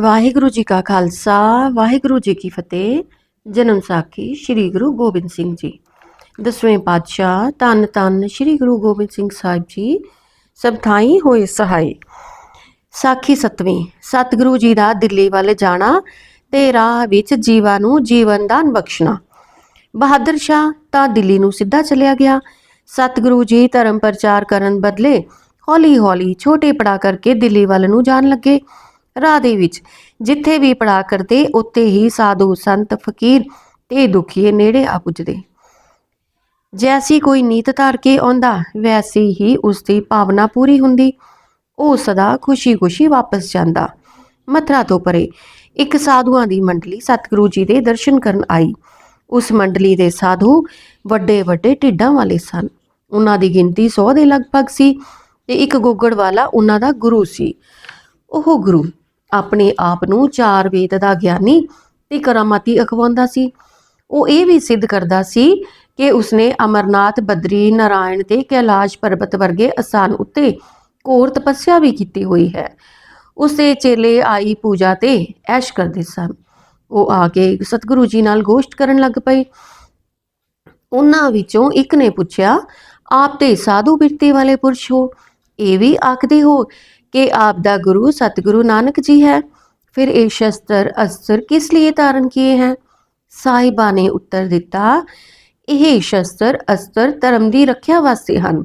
ਵਾਹਿਗੁਰੂ ਜੀ ਕਾ ਖਾਲਸਾ, ਵਾਹਿਗੁਰੂ ਜੀ ਕੀ ਫਤਿਹ। ਜਨਮ ਸਾਖੀ ਸ੍ਰੀ ਗੁਰੂ ਗੋਬਿੰਦ ਸਿੰਘ ਜੀ। ਦਸਵੇਂ ਪਾਤਸ਼ਾਹ, ਧੰਨ ਧੰਨ ਸ੍ਰੀ ਗੁਰੂ ਗੋਬਿੰਦ ਸਿੰਘ ਸਾਹਿਬ ਜੀ, ਸਭ ਥਾਈ ਹੋਏ ਸਹਾਈ। ਸਾਖੀ ਸਤਵੀਂ, ਸਤਿਗੁਰੂ ਜੀ ਦਾ ਦਿੱਲੀ ਵੱਲ ਜਾਣਾ ਤੇ ਰਾਹ ਵਿੱਚ ਜੀਵਾਂ ਨੂੰ ਜੀਵਨ ਦਾਨ ਬਖਸ਼ਣਾ। ਬਹਾਦਰ ਸ਼ਾਹ ਤਾਂ ਦਿੱਲੀ ਨੂੰ ਸਿੱਧਾ ਚਲਿਆ ਗਿਆ। ਸਤਿਗੁਰੂ ਜੀ ਧਰਮ ਪ੍ਰਚਾਰ ਕਰਨ ਬਦਲੇ ਹੌਲੀ-ਹੌਲੀ ਛੋਟੇ ਪੜਾ ਕਰਕੇ ਦਿੱਲੀ ਵੱਲ ਨੂੰ ਜਾਣ ਲੱਗੇ। ਰਾਹ ਦੇ ਵਿੱਚ। ਜਿੱਥੇ ਵੀ ਪੜਾ ਕਰਦੇ, ਉੱਥੇ ਹੀ ਸਾਧੂ ਸੰਤ ਫਕੀਰ ਤੇ ਦੁਖੀਏ ਨੇੜੇ ਆ ਪੁੱਜਦੇ। ਜੈਸੀ ਕੋਈ ਨੀਤ ਧਾਰ ਕੇ ਆਉਂਦਾ, ਵੈਸੀ ਹੀ ਉਸ ਦੀ ਭਾਵਨਾ ਪੂਰੀ ਹੁੰਦੀ। ਉਹ ਸਦਾ ਖੁਸ਼ੀ-ਖੁਸ਼ੀ ਵਾਪਸ ਜਾਂਦਾ। ਮਥਰਾ ਤੋਂ ਪਰੇ ਇੱਕ ਸਾਧੂਆਂ ਦੀ ਮੰਡਲੀ ਸਤਿਗੁਰੂ ਜੀ ਦੇ ਦਰਸ਼ਨ ਕਰਨ ਆਈ। ਉਸ ਮੰਡਲੀ ਦੇ ਸਾਧੂ ਵੱਡੇ ਵੱਡੇ ਢਿੱਡਾਂ ਵਾਲੇ ਸਨ। ਉਹਨਾਂ ਦੀ ਗਿਣਤੀ 100 ਦੇ ਲਗਭਗ ਸੀ ਤੇ ਇੱਕ ਗੋਗੜ ਵਾਲਾ ਉਹਨਾਂ ਦਾ ਗੁਰੂ ਸੀ। ਉਹ ਗੁਰੂ ਆਪਣੇ ਆਪ ਨੂੰ ਚਾਰ ਵੇਦ ਦਾ ਗਿਆਨੀ ਤੇ ਕਰਾਮਾਤੀ ਅਖਵਾਉਂਦਾ ਸੀ। ਉਹ ਇਹ ਵੀ ਸਿੱਧ ਕਰਦਾ ਸੀ ਕਿ ਉਸਨੇ ਅਮਰਨਾਥ, ਬਦਰੀ, ਨਾਰਾਇਣ ਤੇ ਕੈਲਾਸ਼ ਪਰਬਤ ਵਰਗੇ ਅਸਥਾਨ ਉੱਤੇ ਘੋਰ ਤਪੱਸਿਆ ਵੀ ਕੀਤੀ ਹੋਈ ਹੈ। ਉਸਦੇ ਚੇਲੇ ਆਈ ਪੂਜਾ ਤੇ ਐਸ਼ ਕਰਦੇ ਸਨ। ਉਹ ਆ ਕੇ ਸਤਿਗੁਰੂ ਜੀ ਨਾਲ ਗੋਸ਼ਟ ਕਰਨ ਲੱਗ ਪਏ। ਉਹਨਾਂ ਵਿੱਚੋਂ ਇੱਕ ਨੇ ਪੁੱਛਿਆ, ਆਪ ਤੇ ਸਾਧੂ ਬਿਰਤੀ ਵਾਲੇ ਪੁਰਸ਼ ਹੋ? ਇਹ ਵੀ ਆਖਦੇ ਹੋ ਕਿ ਆਪ ਦਾ ਗੁਰੂ ਸਤਿਗੁਰੂ ਨਾਨਕ ਜੀ ਹੈ। ਫਿਰ ਇਹ ਸ਼ਸਤਰ ਅਸਤਰ ਕਿਸ ਲਈ ਧਾਰਨ ਕੀਏ ਹੈ? ਸਾਹਿਬਾ ਨੇ ਉੱਤਰ ਦਿੱਤਾ, ਇਹ ਸ਼ਸਤਰ ਅਸਤਰ ਧਰਮ ਦੀ ਰੱਖਿਆ ਵਾਸਤੇ ਹਨ।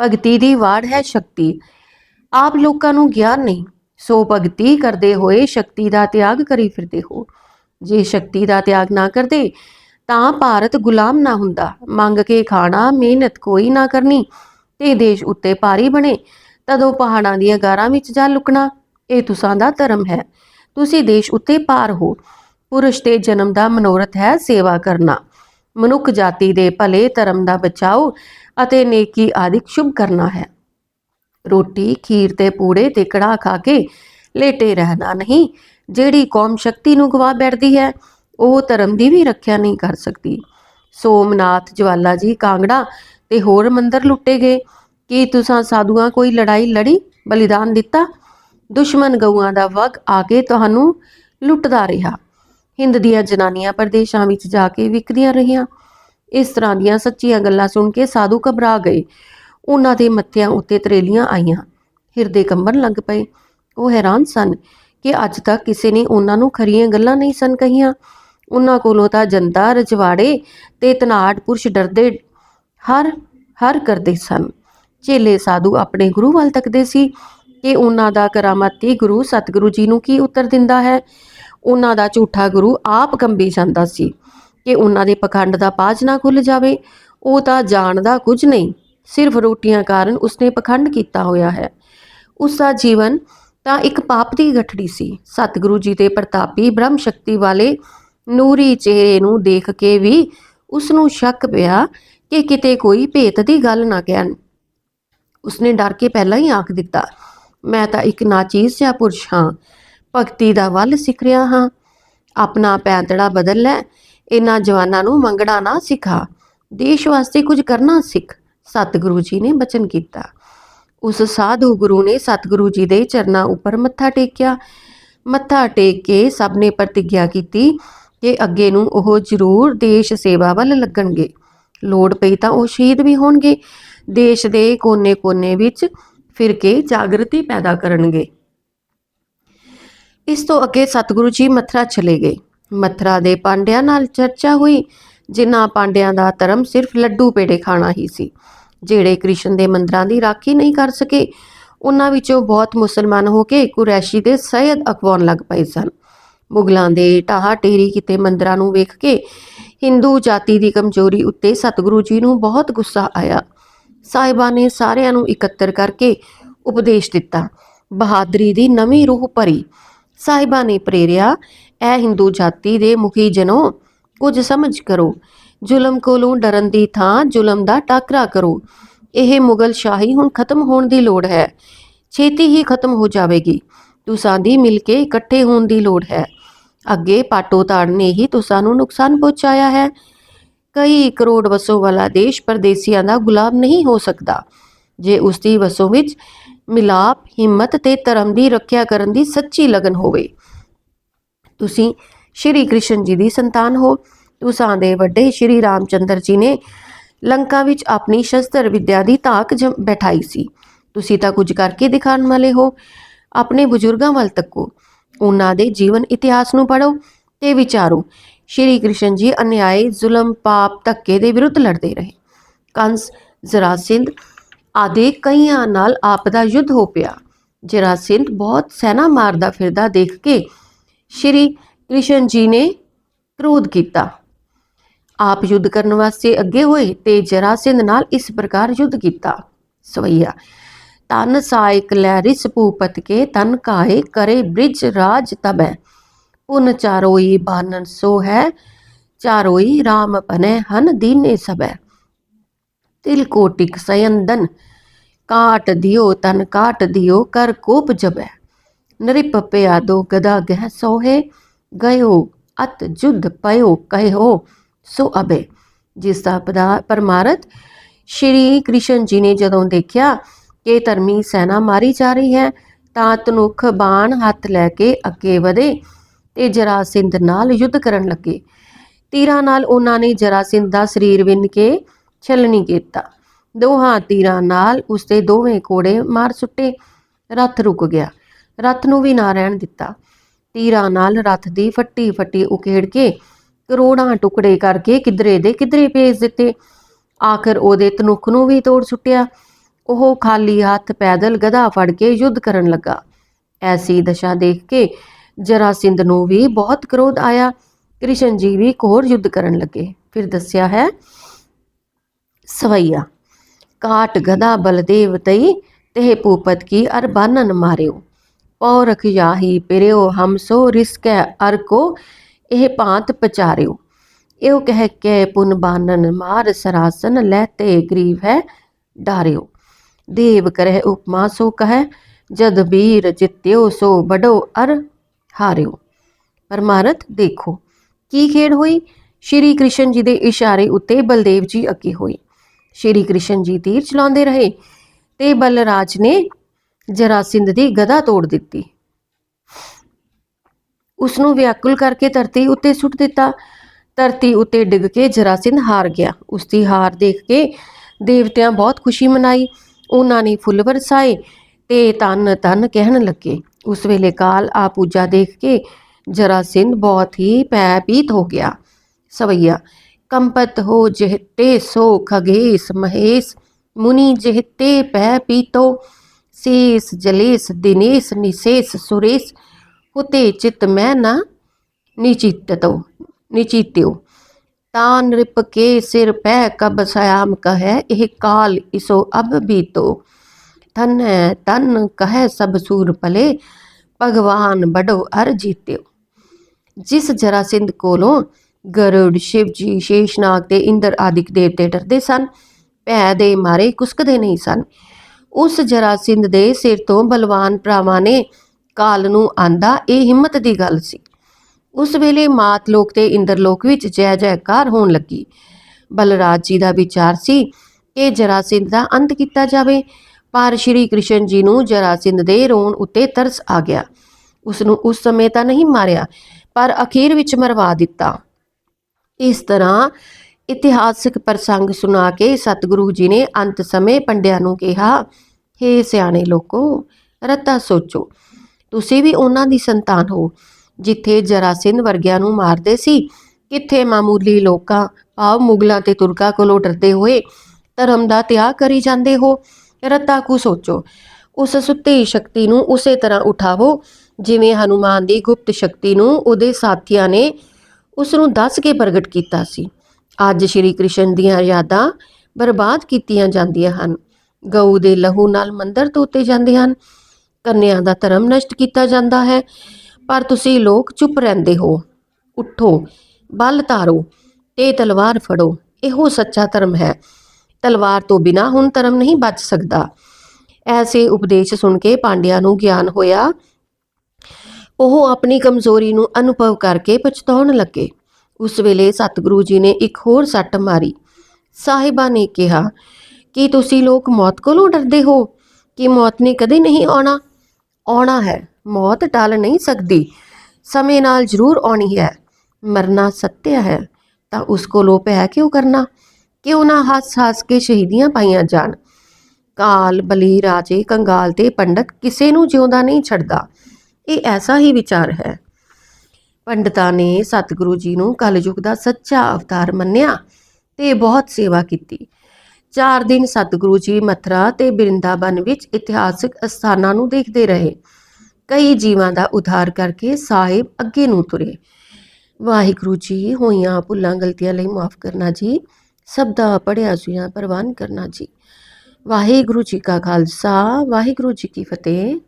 ਭਗਤੀ ਦੀ ਵਾੜ ਹੈ ਸ਼ਕਤੀ। ਆਪ ਲੋਕਾਂ ਨੂੰ ਗਿਆਨ ਨਹੀਂ। ਸੋ ਭਗਤੀ ਕਰਦੇ ਹੋਏ ਸ਼ਕਤੀ ਦਾ ਤਿਆਗ ਕਰੀ ਫਿਰਦੇ ਹੋ। ਜੇ ਸ਼ਕਤੀ ਦਾ ਤਿਆਗ ਨਾ ਕਰਦੇ, ਤਾਂ ਭਾਰਤ ਗੁਲਾਮ ਨਾ ਹੁੰਦਾ। ਮੰਗ ਕੇ ਖਾਣਾ, ਮਿਹਨਤ ਕੋਈ ਨਾ ਕਰਨੀ। ਤੇ ਦੇਸ਼ ਉੱਤੇ ਭਾਰੀ ਬਣੇ। ਤਦੋਂ ਪਹਾੜਾਂ ਦੀਆਂ ਗਾਰਾਂ ਵਿੱਚ ਜਾ ਲੁਕਣਾ, ਇਹ ਤੁਸਾਂ ਦਾ ਧਰਮ ਹੈ। ਤੁਸੀਂ ਦੇਸ਼ ਉੱਤੇ ਪਾਰ ਹੋ। ਪੁਰਸ਼ ਦੇ ਜਨਮ ਦਾ ਮਨੋਰਥ ਹੈ ਸੇਵਾ ਕਰਨਾ। ਮਨੁੱਖ ਜਾਤੀ ਦੇ ਭਲੇ ਧਰਮ ਦਾ ਬਚਾਓ ਅਤੇ ਨੇਕੀ ਆਦਿਕ ਸ਼ੁਭ ਕਰਨਾ ਹੈ। ਰੋਟੀ, ਖੀਰ ਤੇ ਪੂੜੇ ਤੇ ਕੜਾ ਖਾ ਕੇ ਲੇਟੇ ਰਹਿਣਾ ਨਹੀਂ, ਜਿਹੜੀ ਕੌਮ ਸ਼ਕਤੀ ਨੂੰ ਗਵਾ ਬੈਠਦੀ ਹੈ, ਉਹ ਧਰਮ ਦੀ ਵੀ ਰੱਖਿਆ ਨਹੀਂ ਕਰ ਸਕਦੀ। ਸੋਮਨਾਥ, ਜਵਾਲਾ ਜੀ, ਕਾਂਗੜਾ ਤੇ ਹੋਰ ਮੰਦਰ ਲੁੱਟੇ ਗਏ। ਕੀ ਤੁਸਾਂ ਸਾਧੂਆਂ ਕੋਈ ਲੜਾਈ ਲੜੀ, ਬਲੀਦਾਨ ਦਿੱਤਾ? ਦੁਸ਼ਮਣ ਗਊਆਂ ਦਾ ਵਗ ਆ ਕੇ ਤੁਹਾਨੂੰ ਲੁੱਟਦਾ ਰਿਹਾ। ਹਿੰਦ ਦੀਆਂ ਜਨਾਨੀਆਂ ਪ੍ਰਦੇਸ਼ਾਂ ਵਿੱਚ ਜਾ ਕੇ ਵਿਕਦੀਆਂ ਰਹੀਆਂ। ਇਸ ਤਰ੍ਹਾਂ ਦੀਆਂ ਸੱਚੀਆਂ ਗੱਲਾਂ ਸੁਣ ਕੇ ਸਾਧੂ ਘਬਰਾ ਗਏ। ਉਹਨਾਂ ਦੇ ਮੱਥਿਆਂ ਉੱਤੇ ਤਰੇਲੀਆਂ ਆਈਆਂ। ਹਿਰਦੇ ਕੰਬਣ ਲੱਗ ਪਏ। ਉਹ ਹੈਰਾਨ ਸਨ ਕਿ ਅੱਜ ਤੱਕ ਕਿਸੇ ਨੇ ਉਹਨਾਂ ਨੂੰ ਖਰੀਆਂ ਗੱਲਾਂ ਨਹੀਂ ਸਨ ਕਹੀਆਂ। ਉਹਨਾਂ ਕੋਲੋਂ ਤਾਂ ਜਨਤਾ, ਰਜਵਾੜੇ ਤੇ ਤਨਾਟ ਪੁਰਸ਼ ਡਰਦੇ ਹਰ ਹਰ ਕਰਦੇ ਸਨ। ਚੇਲੇ ਸਾਧੂ ਆਪਣੇ ਗੁਰੂ ਵੱਲ ਤੱਕਦੇ ਸੀ ਕਿ ਉਹਨਾਂ ਦਾ ਕਰਾਮਾਤੀ ਗੁਰੂ ਸਤਿਗੁਰੂ ਜੀ ਨੂੰ ਕੀ ਉੱਤਰ ਦਿੰਦਾ ਹੈ? ਉਹਨਾਂ ਦਾ ਝੂਠਾ ਗੁਰੂ ਆਪ ਕੰਬੀ ਜਾਂਦਾ ਸੀ ਕਿ ਉਹਨਾਂ ਦੇ ਪਖੰਡ ਦਾ ਪਾਜ ਨਾ ਖੁੱਲ ਜਾਵੇ। ਉਹ ਤਾਂ ਜਾਣਦਾ ਕੁਝ ਨਹੀਂ, ਸਿਰਫ ਰੋਟੀਆਂ ਕਾਰਨ ਉਸਨੇ ਪਖੰਡ ਕੀਤਾ ਹੋਇਆ ਹੈ। ਉਸ ਦਾ ਜੀਵਨ ਤਾਂ ਇੱਕ ਪਾਪ ਦੀ ਗਠੜੀ ਸੀ। ਸਤਿਗੁਰੂ ਜੀ ਦੇ ਪ੍ਰਤਾਪੀ ਬ੍ਰਹਮ ਸ਼ਕਤੀ ਵਾਲੇ ਨੂਰੀ ਚਿਹਰੇ ਨੂੰ ਦੇਖ ਕੇ ਵੀ ਉਸ ਨੂੰ ਸ਼ੱਕ ਪਿਆ ਕਿ ਕਿਤੇ ਕੋਈ ਭੇਤ ਦੀ ਗੱਲ ਨਾ ਕਹਿਣ। ਉਸਨੇ ਡਰ ਕੇ ਪਹਿਲਾਂ ਹੀ ਆਖ ਦਿੱਤਾ, ਮੈਂ ਤਾਂ ਇੱਕ ਨਾਚੀਜ਼ ਜਾਂ ਪੁਰਸ਼ ਹਾਂ, ਭਗਤੀ ਦਾ ਵੱਲ ਸਿੱਖ ਰਿਹਾ ਹਾਂ। ਆਪਣਾ ਪੈਂਤੜਾ ਬਦਲ ਲੈ, ਇਹਨਾਂ ਜਵਾਨਾਂ ਨੂੰ ਮੰਗਣਾ ਨਾ ਸਿਖਾ। ਦੇਸ਼ ਵਾਸਤੇ ਕੁਝ ਕਰਨਾ ਸਿੱਖ। ਸਤਿਗੁਰੂ ਜੀ ਨੇ ਬਚਨ ਕੀਤਾ। ਉਸ ਸਾਧੂ ਗੁਰੂ ਨੇ ਸਤਿਗੁਰੂ ਜੀ ਦੇ ਚਰਨਾਂ ਉੱਪਰ ਮੱਥਾ ਟੇਕਿਆ। ਮੱਥਾ ਟੇਕ ਕੇ ਸਭ ਨੇ ਪ੍ਰਤੀਗਿਆ ਕੀਤੀ ਕਿ ਅੱਗੇ ਨੂੰ ਉਹ ਜ਼ਰੂਰ ਦੇਸ਼ ਸੇਵਾ ਵੱਲ ਲੱਗਣਗੇ। ਲੋੜ ਪਈ ਤਾਂ ਉਹ ਸ਼ਹੀਦ ਵੀ ਹੋਣਗੇ। ਦੇਸ਼ ਦੇ ਕੋਨੇ-ਕੋਨੇ ਵਿੱਚ ਫਿਰ ਕੇ ਜਾਗਰਤੀ ਪੈਦਾ ਕਰਨਗੇ। ਇਸ ਤੋਂ ਅੱਗੇ ਸਤਿਗੁਰੂ ਜੀ ਮਥਰਾ ਚਲੇ ਗਏ। ਮਥਰਾ ਦੇ ਪਾਂਡਿਆਂ ਨਾਲ ਚਰਚਾ ਹੋਈ, ਜਿਨ੍ਹਾਂ ਪਾਂਡਿਆਂ ਦਾ ਧਰਮ ਸਿਰਫ ਲੱਡੂ ਪੇੜੇ ਖਾਣਾ ਹੀ ਸੀ, ਜਿਹੜੇ ਕ੍ਰਿਸ਼ਨ ਦੇ ਮੰਦਰਾਂ ਦੀ ਰਾਖੀ ਨਹੀਂ ਕਰ ਸਕੇ। ਉਹਨਾਂ ਵਿੱਚੋਂ ਬਹੁਤ ਮੁਸਲਮਾਨ ਹੋ ਕੇ ਕੁਰੈਸ਼ੀ ਦੇ ਸੈਦ ਅਖਵਾਉਣ ਲੱਗ ਪਏ ਸਨ। ਮੁਗਲਾਂ ਦੇ ਢਾਹ ਟੇਰੀ ਕਿਤੇ ਮੰਦਰਾਂ ਨੂੰ ਵੇਖ ਕੇ ਹਿੰਦੂ ਜਾਤੀ ਦੀ ਕਮਜ਼ੋਰੀ ਉੱਤੇ ਸਤਿਗੁਰੂ ਜੀ ਨੂੰ ਬਹੁਤ ਗੁੱਸਾ ਆਇਆ। ਸਾਹਿਬਾਂ ਨੇ ਸਾਰਿਆਂ ਨੂੰ ਇਕੱਤਰ ਕਰਕੇ ਉਪਦੇਸ਼ ਦਿੱਤਾ। ਬਹਾਦਰੀ ਦੀ ਨਵੀਂ ਰੂਹ ਭਰੀ ਸਾਹਿਬਾਂ ਨੇ ਪ੍ਰੇਰਿਆ, ਐ ਹਿੰਦੂ ਜਾਤੀ ਦੇ ਮੁਖੀ ਜਨੋ, ਕੁਝ ਸਮਝ ਕਰੋ। ਜ਼ੁਲਮ ਕੋਲੋਂ ਡਰਨ ਦੀ ਥਾਂ ਜ਼ੁਲਮ ਦਾ ਟਾਕਰਾ ਕਰੋ। ਇਹ ਮੁਗਲ ਸ਼ਾਹੀ ਹੁਣ ਖਤਮ ਹੋਣ ਦੀ ਲੋੜ ਹੈ। ਛੇਤੀ ਹੀ ਖਤਮ ਹੋ ਜਾਵੇਗੀ। ਤੁਸਾਂ ਦੀ ਮਿਲ ਕੇ ਇਕੱਠੇ ਹੋਣ ਦੀ ਲੋੜ ਹੈ। ਅੱਗੇ ਪਾਟੋ ਤਾੜ ਨੇ ਹੀ ਤੁਸਾਂ ਨੂੰ ਨੁਕਸਾਨ ਪਹੁੰਚਾਇਆ ਹੈ। ਕਈ ਕਰੋੜ ਵਸੋਂ ਵਾਲਾ ਦੇਸ਼ ਪਰਦੇਸੀਆਂ ਦਾ ਗੁਲਾਮ ਨਹੀਂ ਹੋ ਸਕਦਾ। ਜੇ ਉਸ ਦੀ ਵਸੋਂ ਵਿੱਚ ਮਿਲਾਪ, ਹਿੰਮਤ ਤੇ ਧਰਮ ਦੀ ਰੱਖਿਆ ਕਰਨ ਦੀ ਸੱਚੀ ਲਗਨ ਹੋਵੇ। ਤੁਸੀਂ ਸ਼੍ਰੀ ਕ੍ਰਿਸ਼ਨ ਜੀ ਦੀ ਸੰਤਾਨ ਹੋ। ਤੁਸਾਂ ਦੇ ਵੱਡੇ ਸ਼੍ਰੀ ਰਾਮਚੰਦਰ ਜੀ ਨੇ ਲੰਕਾ ਵਿੱਚ ਆਪਣੀ ਸ਼ਸਤਰ ਵਿਦਿਆ ਦੀ ਧਾਕ ਬੈਠਾਈ ਸੀ। ਤੁਸੀਂ ਤਾਂ ਕੁਝ ਕਰਕੇ ਦਿਖਾਉਣ ਵਾਲੇ ਹੋ। ਆਪਣੇ ਬਜ਼ੁਰਗਾਂ ਵੱਲ ਤੱਕੋ। ਉਹਨਾਂ ਦੇ ਜੀਵਨ ਇਤਿਹਾਸ ਨੂੰ ਪੜ੍ਹੋ ਤੇ ਵਿਚਾਰੋ ਸ਼੍ਰੀ ਕ੍ਰਿਸ਼ਨ ਜੀ ਅਨਿਆਏ, ਜ਼ੁਲਮ, ਪਾਪ, ਧੱਕੇ ਦੇ ਵਿਰੁੱਧ ਲੜਦੇ ਰਹੇ। ਕੰਸ ਜ਼ਰਾਸਿੰਧ ਆਦਿ ਕਈਆਂ ਨਾਲ ਆਪ ਦਾ ਯੁੱਧ ਹੋ ਪਿਆ। ਜਰਾਸਿੰਧ ਬਹੁਤ ਸੈਨਾ ਮਾਰਦਾ ਫਿਰਦਾ ਦੇਖ ਕੇ ਸ਼੍ਰੀ ਕ੍ਰਿਸ਼ਨ ਜੀ ਨੇ ਕ੍ਰੋਧ ਕੀਤਾ। ਆਪ ਯੁੱਧ ਕਰਨ ਵਾਸਤੇ ਅੱਗੇ ਹੋਏ ਤੇ ਜਰਾਸਿੰਧ ਨਾਲ ਇਸ ਪ੍ਰਕਾਰ ਯੁੱਧ ਕੀਤਾ। ਸਵਈਆ ਤਨ ਸਾਇਕ ਲੈ ਰਿਸ ਭੂਪਤ ਕੇ ਤਨ ਕਾਏ ਕਰੇ ਬ੍ਰਿਜ ਰਾਜ ਤਬੈ ਪੁਨ ਚਾਰੋਈ ਬਾਨਨ ਸੋ ਹੈ ਚਾਰੋਈ RAM ਬਨੇ ਹਨ ਦੀਨੇ ਸਬੈ ਤਿਲ ਕੋਟਿਕ ਸਯੰਦਨ, ਕਾਟ ਦਿਓ ਤਨ ਕਾਟ ਦਿਓ ਕਰ ਕੋਪ ਜਬੈ ਨਰਿਪ ਪਿਆ ਦੋ ਗਦਾ ਗਹਿ ਸੋਹੇ, ਗਇਓ ਅਤ ਜੁਧ ਪਇਓ ਸੋ ਅਬੇ। ਜਿਸ ਦਾ ਪਦਾ ਪਰਮਾਰਥ, ਸ਼੍ਰੀ ਕ੍ਰਿਸ਼ਨ ਜੀ ਨੇ ਜਦੋਂ ਦੇਖਿਆ ਕਿ ਧਰਮੀ ਸੈਨਾ ਮਾਰੀ ਜਾ ਰਹੀ ਹੈ, ਤਾਂ ਤਨੁਖ ਬਾਣ ਹੱਥ ਲੈ ਕੇ ਅੱਗੇ ਵਧੇ। ਤੇ ਜਰਾਸਿੰਧ ਨਾਲ ਯੁੱਧ ਕਰਨ ਲੱਗੇ। ਤੀਰਾਂ ਨਾਲ ਉਹਨਾਂ ਨੇ ਜਰਾਸਿੰਧ ਦਾ ਸਰੀਰ ਵਿੰਨ ਕੇ ਛਲਣੀ ਕੀਤਾ। ਦੋਹਾਂ ਤੀਰਾਂ ਨਾਲ ਉਸਦੇ ਦੋਵੇਂ ਕੋੜੇ ਮਾਰ ਸੁੱਟੇ। ਰੱਥ ਰੁਕ ਗਿਆ। ਰੱਥ ਨੂੰ ਵੀ ਨਾ ਰਹਿਣ ਦਿੱਤਾ। ਤੀਰਾਂ ਨਾਲ ਰੱਥ ਦੀ ਫੱਟੀ ਫੱਟੀ ਉਕੇੜ ਕੇ ਕਰੋੜਾਂ ਟੁਕੜੇ ਕਰਕੇ ਕਿਧਰੇ ਦੇ ਕਿਧਰੇ ਭੇਜ ਦਿੱਤੇ। ਆਖਰ ਉਹਦੇ ਤਨੁਖ ਨੂੰ ਵੀ ਤੋੜ ਸੁੱਟਿਆ। ਉਹ ਖਾਲੀ ਹੱਥ ਪੈਦਲ ਗਧਾ ਫੜ ਕੇ ਯੁੱਧ ਕਰਨ ਲੱਗਾ। ਐਸੀ ਦਸ਼ਾ ਦੇਖ ਕੇ ਜਰਾਸਿੰਧ ਨੂੰ ਵੀ ਬਹੁਤ ਕ੍ਰੋਧ ਆਇਆ। ਕ੍ਰਿਸ਼ਨ ਜੀ ਵੀ ਘੋਰ ਯੁੱਧ ਕਰਨ ਲੱਗੇ। ਫਿਰ ਦੱਸਿਆ ਹੈ, ਸਵਈਆ, ਕਾਟ ਗਦਾ ਬਲਦੇਵ ਤਈ ਤੇ ਭੂਪਤ ਕੀ ਅਰ ਮਾਰਿਓ। ਪੌਰਖ ਯਾਹੀ ਪਿਰਿਓ, ਹਮ ਰਿਸਕੈ ਅਰ ਕੋ ਇਹ ਭਾਂਤ ਪਚਾਰਿਓ। ਇਹੋ ਕਹਿ ਕੇ ਪੁਨ ਬਾਨਨ ਮਾਰ ਸਰਾਸਨ ਲੈਤੇ ਗਰੀਵ ਹੈ ਡਾਰਿਓ। ਦੇਵ ਕਰਹਿ ਉਪਮਾ ਸੋ ਕਹੈ, ਜਦ ਬੀਰ ਜਿਤਿਓ ਸੋ ਬੜੋ ਅਰ ਹਾਰਿਓ। ਪਰਮਾਰਥ ਦੇਖੋ, ਕੀ ਖੇਡ ਹੋਈ? ਸ਼੍ਰੀ ਕ੍ਰਿਸ਼ਨ ਜੀ ਦੇ ਇਸ਼ਾਰੇ ਉੱਤੇ ਬਲਦੇਵ ਜੀ ਅੱਗੇ ਹੋਏ। ਸ਼੍ਰੀ ਕ੍ਰਿਸ਼ਨ ਜੀ ਤੀਰ ਚਲਾਉਂਦੇ ਰਹੇ ਤੇ ਬਲਰਾਜ ਨੇ ਜਰਾਸਿੰਧ ਦੀ ਗਦਾ ਤੋੜ ਦਿੱਤੀ। ਉਸ ਨੂੰ ਵਿਆਕੁਲ ਕਰਕੇ ਧਰਤੀ ਉੱਤੇ ਸੁੱਟ ਦਿੱਤਾ। ਧਰਤੀ ਉੱਤੇ ਡਿੱਗ ਕੇ ਜਰਾਸਿੰਧ ਹਾਰ ਗਿਆ। ਉਸ ਦੀ ਹਾਰ ਦੇਖ ਕੇ ਦੇਵਤਿਆਂ ਬਹੁਤ ਖੁਸ਼ੀ ਮਨਾਈ। ਉਹਨਾਂ ਨੇ ਫੁੱਲ ਵਰਸਾਏ ਤੇ ਤਨ ਤਨ ਕਹਿਣ ਲੱਗੇ। ਉਸ ਵੇਲੇ ਕਾਲ ਆ ਪੂਜਾ ਦੇਖ ਕੇ ਜਰਾਸਿੰਧ ਬਹੁਤ ਹੀ ਭੈਭੀਤ ਹੋ ਗਿਆ ਸਵਈਆ ਕੰਪਤ ਹੋ ਜਿਹਤੇ ਸੋ ਖਗੇਸ ਮਹੇਸ਼ ਮੁਨੀ ਜਿਹਤੇ ਪੈ ਪੀਤੋ ਸੇਸ ਜਲੇਸ ਦਿਨੇਸ ਨਿਸੇਸ ਸੁਰੇਸ ਹੁਤੇ ਚਿਤ ਮੈਂ ਨਾ ਨਿਚਿਤਤੋ ਨਿਚਿਤਿਓ ਤਾਂ ਨ੍ਰਿਪ ਕੇ ਸਿਰ ਪੈ ਕਬ ਸਯਾਮ ਕਹੈ ਇਹ ਕਾਲ ਇਸੋ ਅਬ ਬੀਤੋ ਤਨ ਤਨ ਕਹੈ ਸਭ ਸੂਰ ਪਲੇ ਭਗਵਾਨ ਬੜੋ ਅਰ ਜੀਤਿਓ। ਜਿਸ ਜਰਾਸਿੰਧ ਕੋਲੋਂ ਗਰੁੜ ਸ਼ਿਵ ਜੀ ਸ਼ੇਸ਼ਨਾਗ ਤੇ ਇੰਦਰ ਆਦਿਕ ਦੇਵਤੇ ਡਰਦੇ ਸਨ, ਭੈ ਦੇ ਮਾਰੇ ਕੁਸਕਦੇ ਨਹੀਂ ਸਨ। ਉਸ ਜਰਾਸਿੰਧ ਦੇ ਸਿਰ ਤੋਂ ਬਲਵਾਨ ਭਰਾਵਾਂ ਨੇ ਕਾਲ ਨੂੰ ਆਂਦਾ, ਇਹ ਹਿੰਮਤ ਦੀ ਗੱਲ ਸੀ। ਉਸ ਵੇਲੇ ਮਾਤ ਲੋਕ ਤੇ ਇੰਦਰ ਲੋਕ ਵਿੱਚ ਜੈ ਜੈਕਾਰ ਹੋਣ ਲੱਗੀ। ਬਲਰਾਜ ਜੀ ਦਾ ਵਿਚਾਰ ਸੀ ਕਿ ਜਰਾਸਿੰਧ ਦਾ ਅੰਤ ਕੀਤਾ ਜਾਵੇ। ਪਰ ਸ਼੍ਰੀ ਕ੍ਰਿਸ਼ਨ ਜੀ ਨੂੰ ਜਰਾਸਿੰਧ ਦੇ ਰੋਣ ਉੱਤੇ ਤਰਸ ਆ ਗਿਆ। ਉਸ ਨੂੰ ਉਸ ਸਮੇਂ ਤਾਂ ਨਹੀਂ ਮਾਰਿਆ, ਪਰ ਅਖੀਰ ਵਿੱਚ ਮਰਵਾ ਦਿੱਤਾ। ਇਸ ਤਰ੍ਹਾਂ ਇਤਿਹਾਸਕ ਪ੍ਰਸੰਗ ਸੁਣਾ ਕੇ ਸਤਿਗੁਰੂ ਜੀ ਨੇ ਅੰਤ ਸਮੇਂ ਪੰਡਿਆਂ ਨੂੰ ਕਿਹਾ, ਹੇ ਸਿਆਣੇ ਲੋਕੋ, ਰਤਾ ਸੋਚੋ, ਤੁਸੀਂ ਵੀ ਉਹਨਾਂ ਦੀ ਸੰਤਾਨ ਹੋ, ਜਿੱਥੇ ਜਰਾਸਿੰਧ ਵਰਗਿਆਂ ਨੂੰ ਮਾਰਦੇ ਸੀ, ਕਿੱਥੇ ਮਾਮੂਲੀ ਲੋਕਾਂ ਭਾਵ ਮੁਗਲਾਂ ਤੇ ਤੁਰਕਾਂ ਕੋਲੋਂ ਡਰਦੇ ਹੋਏ ਧਰਮ ਦਾ ਤਿਆਗ ਕਰੀ ਜਾਂਦੇ ਹੋ। ਰਤਾ ਕੁ ਸੋਚੋ। ਉਸ ਸੁੱਤੀ ਸ਼ਕਤੀ ਨੂੰ ਉਸੇ ਤਰ੍ਹਾਂ ਉਠਾਵੋ, ਜਿਵੇਂ ਹਨੂਮਾਨ ਦੀ ਗੁਪਤ ਸ਼ਕਤੀ ਨੂੰ ਉਹਦੇ ਸਾਥੀਆਂ ਨੇ ਉਸ ਨੂੰ ਦੱਸ ਕੇ ਪ੍ਰਗਟ ਕੀਤਾ ਸੀ। ਅੱਜ ਸ਼੍ਰੀ ਕ੍ਰਿਸ਼ਨ ਦੀਆਂ ਯਾਦਾਂ ਬਰਬਾਦ ਕੀਤੀਆਂ ਜਾਂਦੀਆਂ ਹਨ। ਗਊ ਦੇ ਲਹੂ ਨਾਲ ਮੰਦਰ ਧੋਤੇ ਜਾਂਦੇ ਹਨ। ਕੰਨਿਆਂ ਦਾ ਧਰਮ ਨਸ਼ਟ ਕੀਤਾ ਜਾਂਦਾ ਹੈ। ਪਰ ਤੁਸੀਂ ਲੋਕ ਚੁੱਪ ਰਹਿੰਦੇ ਹੋ। ਉੱਠੋ, ਬਲ ਧਾਰੋ ਤੇ ਤਲਵਾਰ ਫੜੋ। ਇਹੋ ਸੱਚਾ ਧਰਮ ਹੈ। ਤਲਵਾਰ ਤੋਂ ਬਿਨਾ ਹੁਣ ਧਰਮ ਨਹੀਂ ਬਚ ਸਕਦਾ। ਐਸੇ ਉਪਦੇਸ਼ ਸੁਣ ਕੇ ਪਾਂਡਿਆਂ ਨੂੰ ਗਿਆਨ ਹੋਇਆ। ਉਹ ਆਪਣੀ ਕਮਜ਼ੋਰੀ ਨੂੰ ਅਨੁਭਵ ਕਰਕੇ ਪਛਤਾਉਣ ਲੱਗੇ। ਉਸ ਵੇਲੇ ਸਤਿਗੁਰੂ ਜੀ ਨੇ ਇੱਕ ਹੋਰ ਸੱਟ ਮਾਰੀ। ਸਾਹਿਬਾ ਨੇ ਕਿਹਾ, ਕਿ ਤੁਸੀਂ ਲੋਕ ਮੌਤ ਕੋਲੋਂ ਡਰਦੇ ਹੋ? ਕਿ ਮੌਤ ਨੇ ਕਦੇ ਨਹੀਂ ਆਉਣਾ? ਆਉਣਾ ਹੈ। ਮੌਤ ਟਲ ਨਹੀਂ ਸਕਦੀ। ਸਮੇਂ ਨਾਲ ਜ਼ਰੂਰ ਆਉਣੀ ਹੈ। ਮਰਨਾ ਸੱਤਿਆ ਹੈ। ਤਾਂ ਉਸ ਕੋਲੋਂ ਭੈ ਕਿਉਂ ਕਰਨਾ? ਕਿਉਂ ਨਾ ਹੱਸ-ਹੱਸ ਕੇ ਸ਼ਹੀਦੀਆਂ ਪਾਈਆਂ ਜਾਣ। ਕਾਲ ਬਲੀ ਰਾਜੇ, ਕੰਗਾਲ ਤੇ ਪੰਡਤ ਕਿਸੇ ਨੂੰ ਜਿਉਂਦਾ ਨਹੀਂ ਛੱਡਦਾ। ਇਹ ਐਸਾ ਹੀ ਵਿਚਾਰ ਹੈ। ਪੰਡਤਾਂ ਨੇ ਸਤਿਗੁਰੂ ਜੀ ਨੂੰ ਕਲਯੁਗ ਦਾ ਸੱਚਾ ਅਵਤਾਰ ਮੰਨਿਆ ਤੇ ਬਹੁਤ ਸੇਵਾ ਕੀਤੀ। ਚਾਰ ਦਿਨ ਸਤਿਗੁਰੂ ਜੀ ਮਥਰਾ ਤੇ ਬ੍ਰਿੰਦਾਬਨ ਵਿੱਚ ਇਤਿਹਾਸਕ ਅਸਥਾਨਾਂ ਨੂੰ ਦੇਖਦੇ ਰਹੇ। ਕਈ ਜੀਵਾਂ ਦਾ ਉਧਾਰ ਕਰਕੇ ਸਾਹਿਬ ਅੱਗੇ ਨੂੰ ਤੁਰੇ। ਵਾਹਿਗੁਰੂ ਜੀ, ਹੋਈਆਂ ਭੁੱਲਾਂ, ਗਲਤੀਆਂ ਲਈ ਮਾਫ ਕਰਨਾ ਜੀ। ਸਭ ਦਾ ਪੜਿਆ ਸੁਇਆ ਪ੍ਰਵਾਨ ਕਰਨਾ ਜੀ। ਵਾਹਿਗੁਰੂ ਜੀ ਕਾ ਖਾਲਸਾ, ਵਾਹਿਗੁਰੂ ਜੀ ਕੀ ਫਤਿਹ।